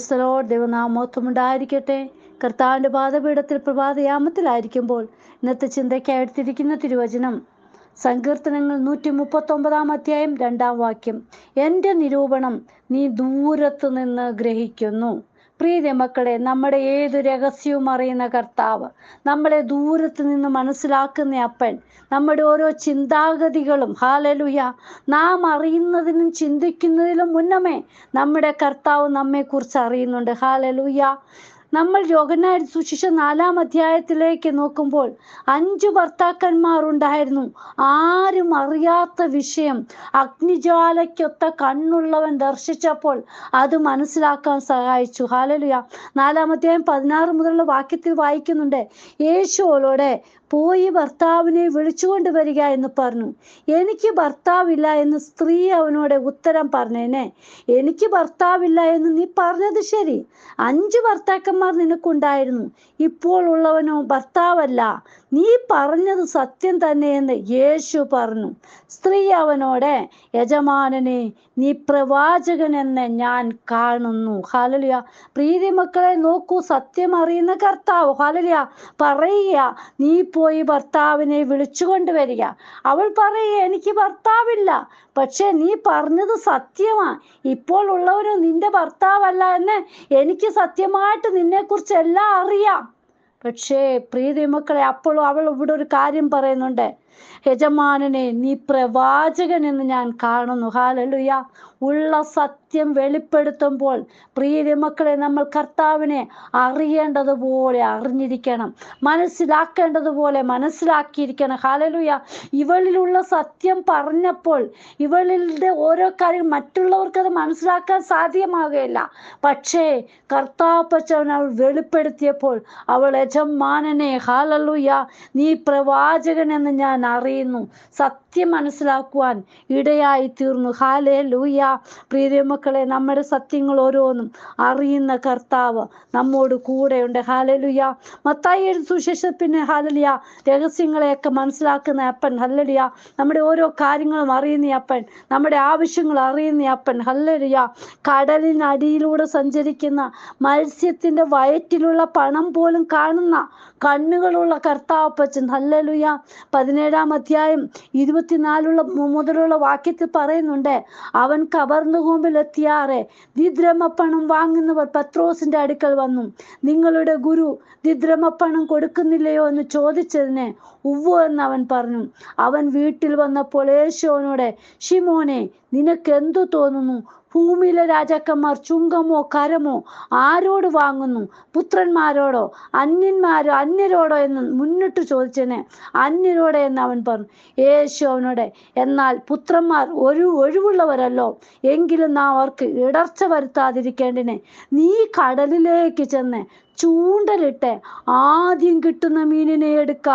ക്രിസ്തലോ ദൈവനാമോത്വമുണ്ടായിരിക്കട്ടെ കർത്താവിന്റെ പാതപീഠത്തിൽ പ്രഭാതയാമത്തിലായിരിക്കുമ്പോൾ ഇന്നത്തെ ചിന്തയ്ക്കായി എടുത്തിരിക്കുന്ന തിരുവചനം. സങ്കീർത്തനങ്ങൾ നൂറ്റി മുപ്പത്തൊമ്പതാം അധ്യായം രണ്ടാം വാക്യം. എന്റെ നിരൂപണം നീ ദൂരത്തു നിന്ന് ഗ്രഹിക്കുന്നു. പ്രീതി മക്കളെ നമ്മുടെ ഏതു രഹസ്യവും അറിയുന്ന കർത്താവ് നമ്മളെ ദൂരത്ത് നിന്ന് മനസ്സിലാക്കുന്ന അപ്പൻ നമ്മുടെ ഓരോ ചിന്താഗതികളും ഹാലലുയ നാം അറിയുന്നതിനും ചിന്തിക്കുന്നതിലും മുന്നമേ നമ്മുടെ കർത്താവ് നമ്മെക്കുറിച്ച് അറിയുന്നുണ്ട്. ഹാലലുയ. നമ്മൾ യോഗനായ സുശിഷ നാലാം അധ്യായത്തിലേക്ക് നോക്കുമ്പോൾ അഞ്ചു ഭർത്താക്കന്മാർ ഉണ്ടായിരുന്നു. ആരും അറിയാത്ത വിഷയം. അഗ്നിജ്വാലയ്ക്കൊത്ത കണ്ണുള്ളവൻ ദർശിച്ചപ്പോൾ അത് മനസ്സിലാക്കാൻ സഹായിച്ചു. ഹാലലുയ നാലാം അധ്യായം പതിനാറ് മുതലുള്ള വാക്യത്തിൽ വായിക്കുന്നുണ്ട്. യേശുവോളോടെ പോയി ഭർത്താവിനെ വിളിച്ചുകൊണ്ട് വരിക എന്ന് പറഞ്ഞു. എനിക്ക് ഭർത്താവില്ല എന്ന് സ്ത്രീ അവനോട് ഉത്തരം പറഞ്ഞേനെ. എനിക്ക് ഭർത്താവില്ല എന്ന് നീ പറഞ്ഞത് ശരി. അഞ്ച് ഭർത്താക്കന്മാർ നിനക്കുണ്ടായിരുന്നു. ഇപ്പോൾ ഉള്ളവനോ ഭർത്താവല്ല. നീ പറഞ്ഞത് സത്യം തന്നെയെന്ന് യേശു പറഞ്ഞു. സ്ത്രീ അവനോട് യജമാനനെ നീ പ്രവാചകൻ എന്ന് ഞാൻ കാണുന്നു. ഹാലലിയ. പ്രീതി മക്കളെ നോക്കൂ സത്യം അറിയുന്ന കർത്താവ് ഹാലലിയ പറയുക നീ പോയി ഭർത്താവിനെ വിളിച്ചുകൊണ്ട് വരിക അവൾ പറയുക എനിക്ക് ഭർത്താവില്ല. പക്ഷേ നീ പറഞ്ഞത് സത്യമാ. ഇപ്പോൾ ഉള്ളവന് നിന്റെ ഭർത്താവല്ല എന്ന് എനിക്ക് സത്യമായിട്ട് നിന്നെക്കുറിച്ച് എല്ലാം അറിയാം. പക്ഷേ പ്രീതി മക്കളെ അപ്പോഴും അവൾ ഇവിടെ ഒരു കാര്യം പറയുന്നുണ്ട്. യജമാനനെ നീ പ്രവാചകൻ എന്ന് ഞാൻ കാണുന്നു. ഹാലലുയ. ഉള്ള സത്യം വെളിപ്പെടുത്തുമ്പോൾ പ്രിയ മക്കളെ നമ്മൾ കർത്താവിനെ അറിയേണ്ടതുപോലെ അറിഞ്ഞിരിക്കണം മനസ്സിലാക്കേണ്ടതുപോലെ മനസ്സിലാക്കിയിരിക്കണം. ഹാലലുയ. ഇവളിലുള്ള സത്യം പറഞ്ഞപ്പോൾ ഇവളിന്റെ ഓരോ കാര്യം മറ്റുള്ളവർക്ക് അത് മനസ്സിലാക്കാൻ സാധ്യമാകുകയില്ല. പക്ഷേ കർത്താപ്പച്ചവൻ അവൾ വെളിപ്പെടുത്തിയപ്പോൾ അവൾ യജമാനനെ ഹാലലുയ നീ പ്രവാചകൻ എന്ന് ഞാൻ അറിയുന്നു സത്യം മനസ്സിലാക്കുവാൻ ഇടയായി തീർന്നു ഹാലേ ലൂയ പ്രീതിമക്കളെ മക്കളെ നമ്മുടെ സത്യങ്ങൾ ഓരോന്നും അറിയുന്ന കർത്താവ് നമ്മോട് കൂടെയുണ്ട്. ഹാലലുയ മത്തായി എഴുതി സുശേഷം പിന്നെ ഹാലലിയ രഹസ്യങ്ങളെയൊക്കെ മനസ്സിലാക്കുന്ന അപ്പൻ ഹല്ലലിയ. നമ്മുടെ ഓരോ കാര്യങ്ങളും അറിയുന്ന അപ്പൻ നമ്മുടെ ആവശ്യങ്ങൾ അറിയുന്ന അപ്പൻ ഹല്ലലിയ. കടലിനടിയിലൂടെ സഞ്ചരിക്കുന്ന മത്സ്യത്തിന്റെ വയറ്റിലുള്ള പണം പോലും കാണുന്ന കണ്ണുകളുള്ള കർത്താവപ്പച്ചൻ ഹല്ലലുയ. പതിനേഴാം അധ്യായം ഇരുപത്തിനാലുള്ള മുതലുള്ള വാക്യത്തിൽ പറയുന്നുണ്ട് അവൻ കവർന്നു കൂമ്പിൽ എത്തിയാറെ ദിദ്രമപ്പണം വാങ്ങുന്നവർ പത്രോസിന്റെ അടുക്കൽ വന്നു. നിങ്ങളുടെ ഗുരു ദിദ്രമപ്പണം കൊടുക്കുന്നില്ലയോ എന്ന് ചോദിച്ചതിന് ഉവ്വോ എന്ന് അവൻ പറഞ്ഞു. അവൻ വീട്ടിൽ വന്നപ്പോൾ യേശോനോടെ ഷിമോനെ നിനക്ക് എന്തു തോന്നുന്നു? ഭൂമിയിലെ രാജാക്കന്മാർ ചുങ്കമോ കരമോ ആരോട് വാങ്ങുന്നു? പുത്രന്മാരോടോ അന്യന്മാരോ അന്യരോടോ എന്ന് മുന്നിട്ട് ചോദിച്ചതിന് അന്യരോടെ എന്ന് അവൻ പറഞ്ഞു യേശു അവനോട് എന്നാൽ പുത്രന്മാർ ഒരു ഒഴിവുള്ളവരല്ലോ എങ്കിലും നാം അവർക്ക് ഇടർച്ച വരുത്താതിരിക്കേണ്ടിനെ നീ കടലിലേക്ക് ചെന്ന് ചൂണ്ടലിട്ട് ആദ്യം കിട്ടുന്ന മീനിനെ എടുക്ക.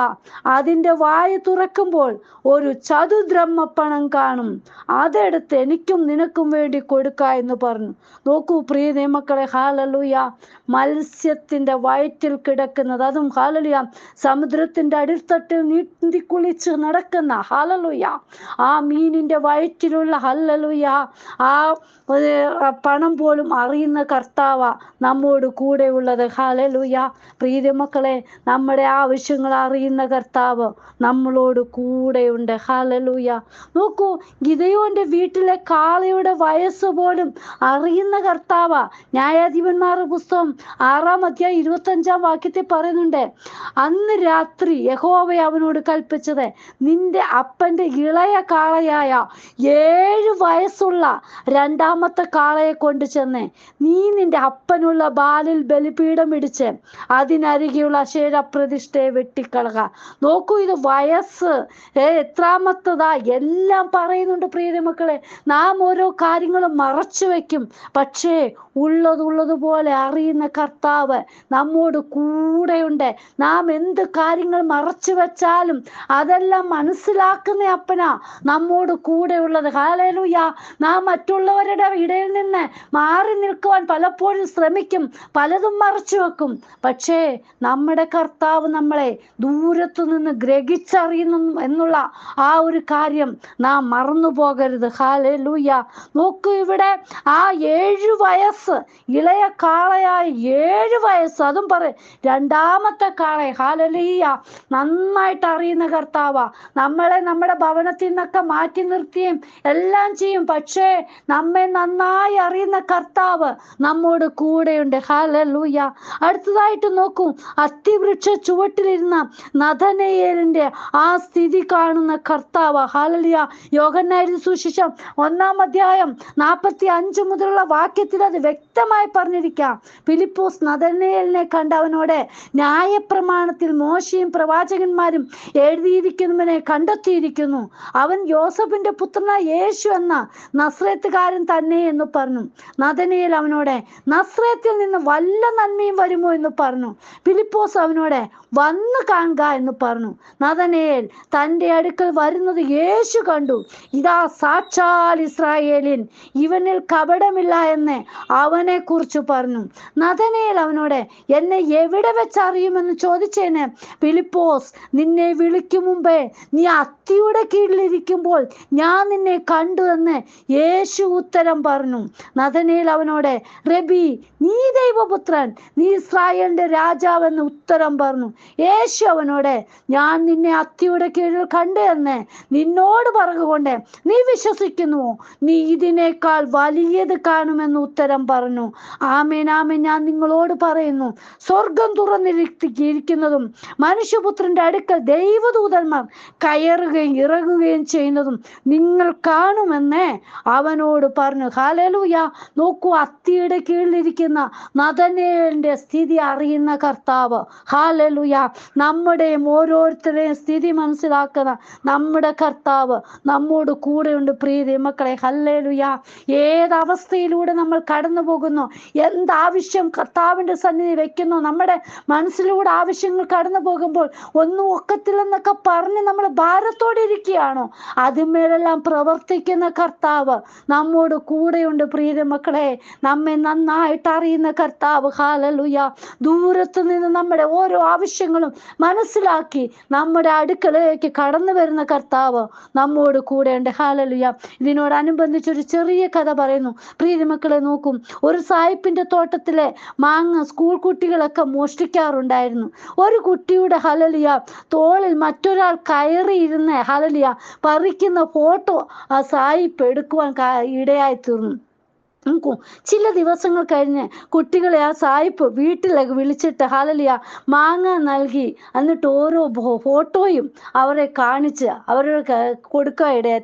അതിന്റെ വായ തുറക്കുമ്പോൾ ഒരു ചതുദ്രഹ്മ പണം കാണും. അതെടുത്ത് എനിക്കും നിനക്കും വേണ്ടി കൊടുക്ക എന്ന് പറഞ്ഞു. നോക്കൂ പ്രിയ നിയമക്കളെ ഹാലലുയ. മത്സ്യത്തിന്റെ വയറ്റിൽ കിടക്കുന്നത്. അതും ഹാലലുയ സമുദ്രത്തിന്റെ അടിത്തട്ടിൽ നീന്തി കുളിച്ച് നടക്കുന്ന ഹാലലുയ. ആ മീനിന്റെ വയറ്റിലുള്ള ഹല്ലലുയ ആ പണം പോലും അറിയുന്ന കർത്താവ നമ്മോട് കൂടെ ഉള്ളത് ഹാലലുയ പ്രീതി മക്കളെ നമ്മുടെ ആവശ്യങ്ങൾ അറിയുന്ന കർത്താവ് നമ്മളോട് കൂടെയുണ്ട്. ഹാലലുയ നോക്കൂ ഗിതയോന്റെ വീട്ടിലെ കാളയുടെ വയസ്സ് പോലും അറിയുന്ന കർത്താവ. ന്യായാധിപന്മാരുടെ പുസ്തകം ആറാം അധ്യായം ഇരുപത്തഞ്ചാം വാക്യത്തിൽ പറയുന്നുണ്ട് അന്ന് രാത്രി യഹോവ അവനോട് കൽപ്പിച്ചത് നിന്റെ അപ്പന്റെ ഇളയ കാളയായ ഏഴ് വയസ്സുള്ള രണ്ടാമത്തെ കാളയെ കൊണ്ട് ചെന്ന് നീ നിന്റെ അപ്പനുള്ള ബാലിൽ ബലിപീഠം ഇടിച്ച് അതിനരികെയുള്ള അശേര പ്രതിഷ്ഠയെ വെട്ടിക്കളക. നോക്കൂ ഇത് വയസ്സ്. എത്രാമത്തതാ? എല്ലാം പറയുന്നുണ്ട് പ്രിയ മക്കളെ. നാം ഓരോ കാര്യങ്ങളും മറച്ചു വെക്കും. പക്ഷേ ഉള്ളതുള്ളതുപോലെ അറിയുന്ന കർത്താവ് നമ്മോട് കൂടെയുണ്ട്. നാം എന്ത് കാര്യങ്ങൾ മറച്ചു വെച്ചാലും അതെല്ലാം മനസ്സിലാക്കുന്ന അപ്പനാ നമ്മോട് കൂടെയുള്ളത്. ഹാലേലൂയ നാം മറ്റുള്ളവരുടെ ഇടയിൽ നിന്ന് മാറി നിൽക്കുവാൻ പലപ്പോഴും ശ്രമിക്കും. പലതും മറച്ചു പക്ഷേ നമ്മുടെ കർത്താവ് നമ്മളെ ദൂരത്തു നിന്ന് ഗ്രഹിച്ചറിയുന്നു എന്നുള്ള ആ ഒരു കാര്യം നാം മറന്നു പോകരുത്. ഹാലേ ലൂയ നോക്കൂ ഇവിടെ ആ ഏഴ് വയസ്സ് ഇളയ കാളയായ ഏഴ് വയസ്സ് അതും പറ രണ്ടാമത്തെ കാളെ ഹാലലീയ നന്നായിട്ട് അറിയുന്ന കർത്താവ. നമ്മളെ നമ്മുടെ ഭവനത്തിൽ നിന്നൊക്കെ മാറ്റി നിർത്തിയും എല്ലാം ചെയ്യും. പക്ഷേ നമ്മെ നന്നായി അറിയുന്ന കർത്താവ് നമ്മോട് കൂടെയുണ്ട്. ഹാലലൂയ അടുത്തതായിട്ട് നോക്കൂ. അതിവൃക്ഷ ചുവട്ടിലിരുന്ന നഥനയേലിന്റെ ആ സ്ഥിതി കാണുന്ന കർത്താവ്. ഹാലലിയ യോഗനായിരുന്നു സുശിഷം ഒന്നാം അധ്യായം നാൽപ്പത്തി അഞ്ച് മുതലുള്ള വാക്യത്തിൽ അത് വ്യക്തമായി പറഞ്ഞിരിക്കാം. ഫിലിപ്പോസ് നഥനയേലിനെ കണ്ട അവനോട് ന്യായപ്രമാണത്തിൽ മോശയും പ്രവാചകന്മാരും എഴുതിയിരിക്കുന്നവനെ കണ്ടെത്തിയിരിക്കുന്നു. അവൻ യോസഫിന്റെ പുത്രനായ യേശു എന്ന നസ്രത്തുകാരൻ തന്നെ എന്ന് പറഞ്ഞു. നഥനയിൽ അവനോട് നസ്രത്തിൽ നിന്ന് വല്ല നന്മയും വരുമോ എന്ന് പറഞ്ഞു. ഫിലിപ്പോസ് അവനോട് വന്ന് കാണുക എന്ന് പറഞ്ഞു. നദനയേൽ തന്റെ അടുക്കൽ വരുന്നത് യേശു കണ്ടു. ഇതാ സാക്ഷാൽ ഇസ്രായേലിൻ. ഇവനിൽ കപടമില്ല എന്ന് അവനെ കുറിച്ച് പറഞ്ഞു. നദനയേൽ അവനോട് എന്നെ എവിടെ വെച്ച് അറിയുമെന്ന് ചോദിച്ചേന്? ഫിലിപ്പോസ് നിന്നെ വിളിക്കും മുമ്പേ നീ അത്തിയുടെ കീഴിലിരിക്കുമ്പോൾ ഞാൻ നിന്നെ കണ്ടു എന്ന് യേശു ഉത്തരം പറഞ്ഞു. നദനയിൽ അവനോട് റബി നീ ദൈവപുത്രൻ. നീ ഇസ്രായേലിന്റെ രാജാവെന്ന് ഉത്തരം പറഞ്ഞു. യേശു അവനോട് ഞാൻ നിന്നെ അത്തിയുടെ കീഴിൽ കണ്ടു എന്ന് നിന്നോട് പറഞ്ഞുകൊണ്ട് നീ വിശ്വസിക്കുന്നുവോ നീ ഇതിനേക്കാൾ വലിയത് കാണുമെന്ന് ഉത്തരം പറഞ്ഞു. ആമേൻ ആമേൻ. ഞാൻ നിങ്ങളോട് പറയുന്നു സ്വർഗം തുറന്നിരിക്കുന്നതും മനുഷ്യപുത്രന്റെ അടുക്കൽ ദൈവദൂതന്മാർ കയറുകയും ഇറങ്ങുകയും ചെയ്യുന്നതും നിങ്ങൾ കാണുമെന്ന് അവനോട് പറഞ്ഞു. ഹാലലൂയ നോക്കൂ അത്തിയുടെ കീഴിലിരിക്കുന്ന നദനേലിന്റെ സ്ഥിതി അറിയുന്ന കർത്താവ്. ഹാലലുയ നമ്മുടെയും ഓരോരുത്തരുടെയും സ്ഥിതി മനസ്സിലാക്കുന്ന നമ്മുടെ കർത്താവ് നമ്മോട് കൂടെയുണ്ട് പ്രീതി മക്കളെ. ഹല്ലേലുയ ഏത് അവസ്ഥയിലൂടെ നമ്മൾ കടന്നു പോകുന്നു എന്താവശ്യം കർത്താവിന്റെ സന്നിധി വെക്കുന്നു? നമ്മുടെ മനസ്സിലൂടെ ആവശ്യങ്ങൾ കടന്നു പോകുമ്പോൾ ഒന്നും ഒക്കത്തില്ലെന്നൊക്കെ പറഞ്ഞ് നമ്മൾ ഭാരത്തോടെ ഇരിക്കുകയാണോ? അതിന്മേലെല്ലാം പ്രവർത്തിക്കുന്ന കർത്താവ് നമ്മോട് കൂടെയുണ്ട് പ്രീതി മക്കളെ. നമ്മെ നന്നായിട്ട് അറിയുന്ന കർത്താവ്. ഹാലലുയ ദൂരത്ത് നിന്ന് നമ്മുടെ ഓരോ ആവശ്യങ്ങളും മനസ്സിലാക്കി നമ്മുടെ അടുക്കളയിലേക്ക് കടന്നു വരുന്ന കർത്താവ് നമ്മോട് കൂടെയുണ്ട്. ഹാലലുയ ഇതിനോടനുബന്ധിച്ച് ഒരു ചെറിയ കഥ പറയുന്നു. പ്രീതിമക്കളെ നോക്കും. ഒരു സായിപ്പിന്റെ തോട്ടത്തിലെ മാങ്ങ സ്കൂൾ കുട്ടികളൊക്കെ മോഷ്ടിക്കാറുണ്ടായിരുന്നു. ഒരു കുട്ടിയുടെ ഹലലിയ തോളിൽ മറ്റൊരാൾ കയറിയിരുന്ന ഹലലിയ പറിക്കുന്ന ഫോട്ടോ ആ സായിപ്പ് എടുക്കുവാൻ ഇടയായി തീർന്നു. ചില ദിവസങ്ങൾ കഴിഞ്ഞ് കുട്ടികളെ ആ സായിപ്പ് വീട്ടിലേക്ക് വിളിച്ചിട്ട് ഹാലലിയ മാങ്ങ നൽകി. എന്നിട്ട് ഓരോ ഫോട്ടോയും അവരെ കാണിച്ച് അവരുടെ കൊടുക്കാൻ ഇടയായി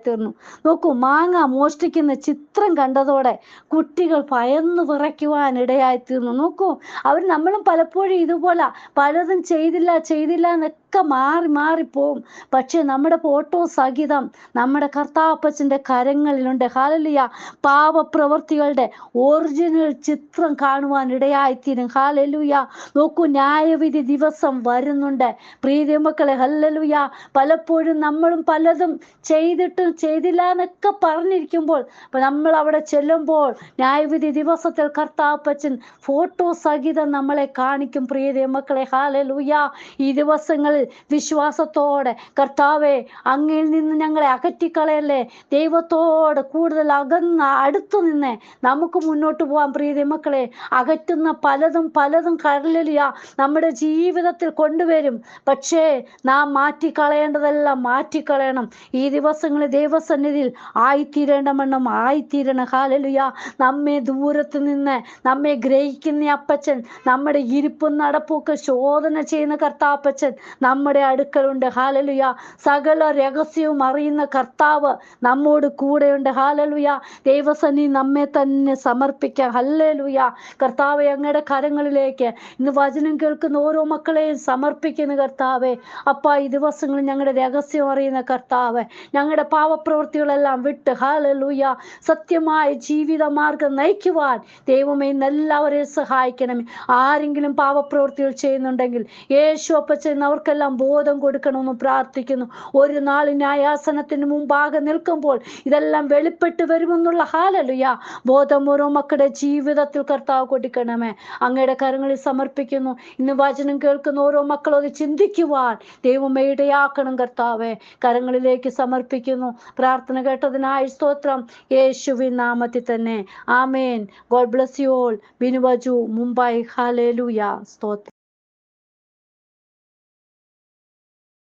നോക്കൂ മാങ്ങ മോഷ്ടിക്കുന്ന ചിത്രം കണ്ടതോടെ കുട്ടികൾ പയന്നു വിറയ്ക്കുവാൻ ഇടയായിത്തീർന്നു. നോക്കൂ അവർ നമ്മളും പലപ്പോഴും ഇതുപോലെ പലതും ചെയ്തില്ല ചെയ്തില്ല എന്നൊക്കെ മാറി മാറിപ്പോവും പക്ഷെ നമ്മുടെ ഫോട്ടോ സഹിതം നമ്മുടെ കർത്താപ്പച്ചന്റെ കരങ്ങളിലുണ്ട്. ഹാലലിയ പാവപ്രവർത്തികളുടെ ഒറിജിനൽ ചിത്രം കാണുവാൻ ഇടയായിത്തീരും ഹാലലുയ നോക്കൂ ന്യായവിധി ദിവസം വരുന്നുണ്ട്. പ്രീതി മക്കളെ ഹല്ലലുയ. പലപ്പോഴും നമ്മളും പലതും ചെയ്തിട്ടും ചെയ്തില്ല എന്നൊക്കെ പറഞ്ഞിരിക്കുമ്പോൾ നമ്മൾ അവിടെ ചെല്ലുമ്പോൾ ന്യായവിധി ദിവസത്തിൽ കർത്താപ്പച്ചൻ ഫോട്ടോ സഹിതം നമ്മളെ കാണിക്കും. പ്രീതി മക്കളെ ഹാലലുയ ഈ ദിവസങ്ങളിൽ വിശ്വാസത്തോടെ കർത്താവെ അങ്ങയിൽ നിന്ന് ഞങ്ങളെ അകറ്റിക്കളയല്ലേ? ദൈവത്തോട് കൂടുതൽ അകന്ന് അടുത്തു നിന്ന് നമുക്ക് മുന്നോട്ട് പോകാൻ പ്രീതി മക്കളെ. അകറ്റുന്ന പലതും പലതും കടലിയ നമ്മുടെ ജീവിതത്തിൽ കൊണ്ടുവരും. പക്ഷേ നാം മാറ്റിക്കളയേണ്ടതെല്ലാം മാറ്റിക്കളയണം. ഈ ദിവസങ്ങളിൽ ദൈവസന്നിധിയിൽ ആയിത്തീരേണ്ടമെണ്ണം ആയിത്തീരണം. ഹാലലുയ നമ്മെ ദൂരത്ത് നിന്ന് നമ്മെ ഗ്രഹിക്കുന്ന അപ്പച്ചൻ നമ്മുടെ ഇരിപ്പും നടപ്പൊക്കെ ശോധന ചെയ്യുന്ന കർത്താപ്പച്ചൻ നമ്മുടെ അടുക്കലുണ്ട്. ഹാലലുയ സകല രഹസ്യവും അറിയുന്ന കർത്താവ് നമ്മോട് കൂടെയുണ്ട്. ഹാലലുയ ദൈവസനി നമ്മെ തന്നെ സമർപ്പിക്കാം. ഹല്ലലുയ കർത്താവെ അങ്ങയുടെ കരങ്ങളിലേക്ക് ഇന്ന് വചനം കേൾക്കുന്ന ഓരോ മക്കളെയും സമർപ്പിക്കുന്ന കർത്താവെ. അപ്പ ഈ ദിവസങ്ങളിൽ ഞങ്ങളുടെ രഹസ്യം അറിയുന്ന കർത്താവ് ഞങ്ങളുടെ പാവപ്രവൃത്തികളെല്ലാം വിട്ട് ഹാലലുയ സത്യമായ ജീവിത മാർഗം നയിക്കുവാൻ ദൈവമേ എല്ലാവരെയും സഹായിക്കണമേ. ആരെങ്കിലും പാവപ്രവൃത്തികൾ ചെയ്യുന്നുണ്ടെങ്കിൽ യേശു അപ്പച്ചൻ അവർക്കെല്ലാം ബോധം കൊടുക്കണമെന്ന് പ്രാർത്ഥിക്കുന്നു. ഒരു നാൾ ന്യായാസനത്തിന് മുമ്പാകെ നിൽക്കുമ്പോൾ ഇതെല്ലാം വെളിപ്പെട്ട് വരുമെന്നുള്ള ഹാലലുയ. ബോധം ഓരോ മക്കളുടെ ജീവിതത്തിൽ കർത്താവ് കൊടുക്കണമേ. അങ്ങയുടെ കരങ്ങളിൽ സമർപ്പിക്കുന്നു. ഇന്ന് വചനം കേൾക്കുന്ന ഓരോ മക്കളും അത് ചിന്തിക്കുവാൻ ദൈവമേ ഇടയാക്കണം കർത്താവെ. കരങ്ങളിലേക്ക് സമർപ്പിക്കുന്നു. പ്രാർത്ഥന കേട്ടതിനായി സ്തോത്രം. യേശുവിൻ നാമത്തിൽ തന്നെ. ആമേൻ. God bless you all. ബിനുവജു Mumbai. ഹാലേലുയ. സ്തോത്രം.